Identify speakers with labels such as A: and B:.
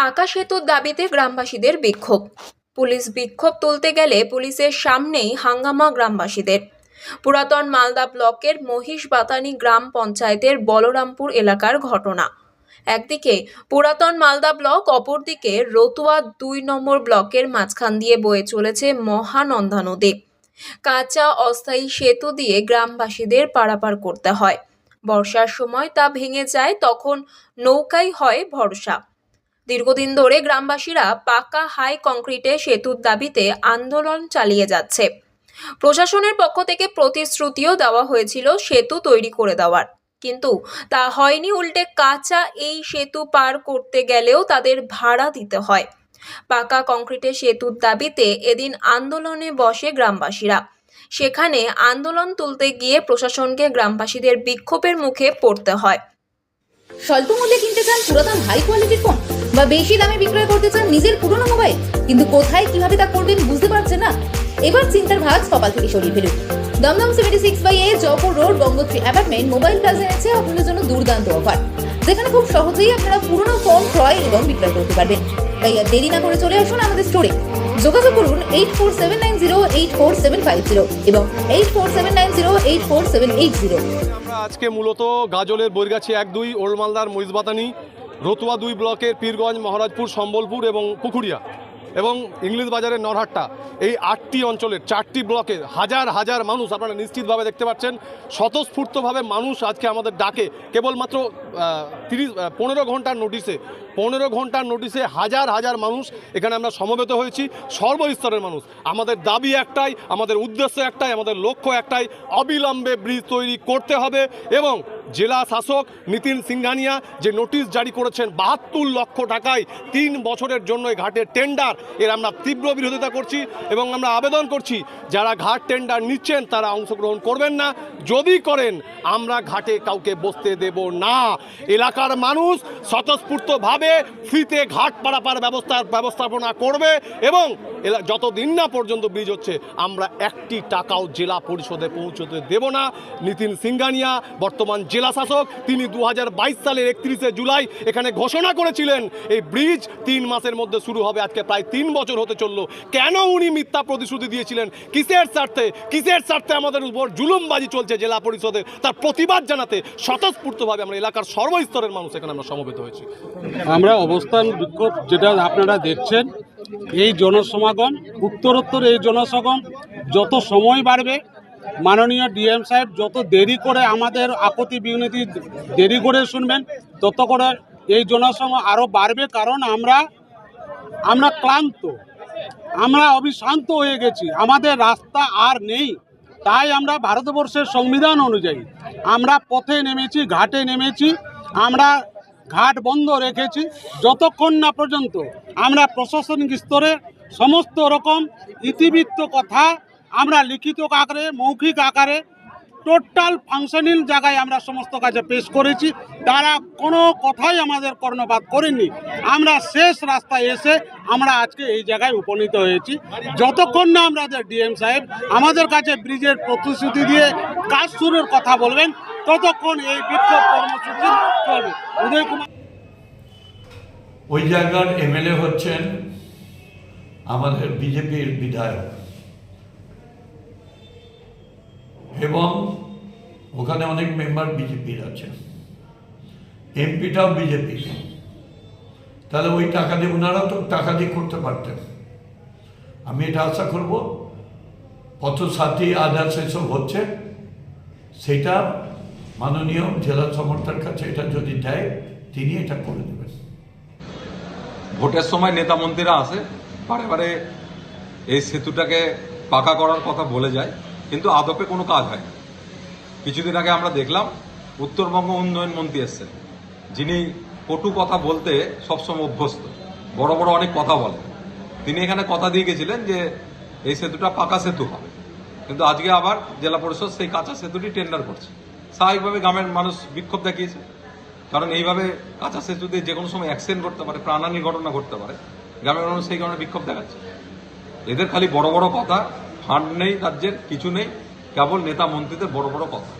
A: পাকা সেতুর দাবিতে গ্রামবাসীদের বিক্ষোভ। পুলিশ বিক্ষোভ তুলতে গেলে পুলিশের সামনেই হাঙ্গামা গ্রামবাসীদের। পুরাতন মালদা ব্লকের মহিষবাতানি গ্রাম পঞ্চায়েতের বলরামপুর এলাকার ঘটনা। একদিকে পুরাতন মালদা ব্লক, অপরদিকে রতুয়া দুই নম্বর ব্লকের মাঝখান দিয়ে বয়ে চলেছে মহানন্দা নদী। কাঁচা, অস্থায়ী সেতু দিয়ে গ্রামবাসীদের পারাপার করতে হয়। বর্ষার সময় তা ভেঙে যায়, তখন নৌকাই হয় ভরসা। দীর্ঘদিন ধরে গ্রামবাসীরা পাকা হাই কংক্রিটে সেতুর দাবিতে আন্দোলন চালিয়ে যাচ্ছে। প্রশাসনের পক্ষ থেকে প্রতিশ্রুতিও দেওয়া হয়েছিল সেতু তৈরি করে দেওয়ার। কিন্তু তা হয়নি, উল্টে কাঁচা এই সেতু পার করতে গেলেও তাদের ভাড়া দিতে হয়। পাকা কংক্রিটে সেতুর দাবিতে এদিন আন্দোলনে বসে গ্রামবাসীরা। সেখানে আন্দোলন তুলতে গিয়ে প্রশাসনকে গ্রামবাসীদের বিক্ষোভের মুখে পড়তে হয়।
B: স্বল্প মূল্যে কিনতে চান পুরাতন হাই কোয়ালিটির ফোন বা বেশি দামে বিক্রয় করতে চান নিজের পুরনো মোবাইল? কিন্তু কোথায় কীভাবে তা করবেন বুঝতে পারছেন না? এবার চিন্তার ভাঁজ কপাল থেকে সরিয়ে ফেলুন। Dumdum seventy six by A Jaipur road Gangotri apartment mobile plaza এনেছে আপনাদের জন্য দুর্দান্ত অফার যেখানে খুব সহজেই আপনারা পুরনো ফোন ক্রয় এবং বিক্রয় করতে পারবেন। তাই আর দেরি না করে চলে আসুন আমাদের স্টোরে যোগাযোগ করুন eight four seven nine zero eight four seven five zero এবং eight four seven nine zero eight four seven eight zero
C: আজকে মূলত গাজলের বৈরগাছি এক দুই ওল্ড মালদার মহিষবাতানি রতুয়া দুই ব্লকের পীরগঞ্জ, মহারাজপুর, সম্বলপুর এবং পুকুরিয়া এবং ইংলিশ বাজারের নরহাট্টা। এই আটটি অঞ্চলের চারটি ব্লকে হাজার হাজার মানুষ আপনারা নিশ্চিতভাবে দেখতে পাচ্ছেন। স্বতঃস্ফূর্তভাবে মানুষ আজকে আমাদের ডাকে। কেবলমাত্র তিরিশ পনেরো ঘণ্টার নোটিশে, পনেরো ঘণ্টার নোটিশে হাজার হাজার মানুষ এখানে আমরা সমবেত হয়েছি। সর্বস্তরের মানুষ। আমাদের দাবি একটাই, আমাদের উদ্দেশ্য একটাই, আমাদের লক্ষ্য একটাই, অবিলম্বে ব্রিজ তৈরি করতে হবে এবং জেলা শাসক নিতিন সিংঘানিয়া যে নোটিশ জারি করেছেন বাহাত্তর লক্ষ টাকায় তিন বছরের জন্য এই ঘাটের টেন্ডার, এর আমরা তীব্র বিরোধিতা করছি এবং আমরা আবেদন করছি, যারা ঘাট টেন্ডার নিচ্ছেন তারা অংশগ্রহণ করবেন না। যদি করেন, আমরা ঘাটে কাউকে বসতে দেব না। এলাকার মানুষ স্বতঃস্ফূর্তভাবে ফ্রিতে ঘাট পারাপার ব্যবস্থার ব্যবস্থাপনা করবে এবং এলা- যতদিন না পর্যন্ত ব্রিজ হচ্ছে, আমরা একটি টাকাও জেলা পরিষদে পৌঁছতে দেব না। নিতিন সিংঘানিয়া বর্তমান জেলা শাসক, তিনি দু হাজার বাইশ সালের একত্রিশে জুলাই এখানে ঘোষণা করেছিলেন, এই ব্রিজ তিন মাসের মধ্যে শুরু হবে, আজকে প্রায় তিন বছর হতে চলল। কেন উনি মিথ্যা প্রতিশ্রুতি দিয়েছিলেন? কিসের স্বার্থে? কিসের স্বার্থে আমাদের উপর জুলুমবাজি চলছে জেলা পরিষদে? তার প্রতিবাদ জানাতে স্বতঃস্ফূর্তভাবে আমরা এলাকার সর্বস্তরের মানুষ এখানে আমরা সমবেত হয়েছি।
D: আমরা অবস্থান বিক্ষোভ যেটা আপনারা দেখছেন এই জনসমাগম, উত্তরোত্তর এই জনসমাগম যত সময় বাড়বে, মাননীয় ডিএম সাহেব যত দেরি করে আমাদের আপত্তি বিনতি দেরি করে শুনবেন, তত করে এই জনসমাগম আরও বাড়বে কারণ আমরা আমরা ক্লান্ত, আমরা অবিশ্রান্ত হয়ে গেছি। আমাদের রাস্তা আর নেই। তাই আমরা ভারতবর্ষের সংবিধান অনুযায়ী আমরা পথে নেমেছি, ঘাটে নেমেছি। আমরা ঘাট বন্ধ রেখেছি যতক্ষণ না পর্যন্ত আমরা প্রশাসনিক স্তরে সমস্ত রকম ইতিবৃত্ত কথা আমরা লিখিত আকারে, মৌখিক আকারে টোটাল ফাংশনিং জায়গায় আমরা সমস্ত কাজে পেশ করেছি। তারা কোনো কথাই আমাদের কর্ণপাত করেননি। আমরা শেষ রাস্তায় এসে আমরা আজকে এই জায়গায় উপনীত হয়েছি। যতক্ষণ না আমরা আমাদের ডিএম সাহেব আমাদের কাছে ব্রিজের প্রতিশ্রুতি দিয়ে কাজ শুরুর কথা বলবেন, ততক্ষণ এই বিক্ষোভ কর্মসূচি চলবে উদয় কুমার
E: ওই জায়গার এমএলএ হচ্ছেন আমাদের বিজেপির বিধায়ক। এবং ওখানে অনেক মেম্বার বিজেপির আছে। এমপিটাও বিজেপি তাহলে ওই টাকা দিয়ে ওনারা তো টাকা দিয়ে করতে পারতেন। আমি এটা আশা করব করব পথসাথী আদার্স এসব হচ্ছে, সেটা মাননীয় জেলা সমর্থার কাছে এটা যদি দেয়, তিনি এটা করে দেবেন।
F: ভোটের সময় নেতা মন্ত্রীরা আসে, বারে বারে এই সেতুটাকে পাকা করার কথা বলে যায়, কিন্তু আদপে কোনো কাজ হয় না। কিছুদিন আগে আমরা দেখলাম, উত্তরবঙ্গ উন্নয়ন মন্ত্রী এসছেন। যিনি কটু কথা বলতে সবসময় অভ্যস্ত, বড় বড় অনেক কথা বলেন। তিনি এখানে কথা দিয়ে গেছিলেন যে, এই সেতুটা পাকা সেতু হবে। কিন্তু আজকে আবার জেলা পরিষদ সেই কাঁচা সেতুটি টেন্ডার করছে। স্বাভাবিকভাবে গ্রামের মানুষ বিক্ষোভ দেখিয়েছে। কারণ এইভাবে কাঁচা সেতুতে যে কোনো সময় অ্যাক্সিডেন্ট করতে পারে, প্রাণহানির ঘটনা ঘটতে পারে, গ্রামের মানুষ সেই কারণে বিক্ষোভ দেখাচ্ছে। এদের খালি বড় বড় কথা, ফান্ড নেই রাজ্যের, কিছু নেই, কেবল নেতা মন্ত্রীদের বড় বড় কথা।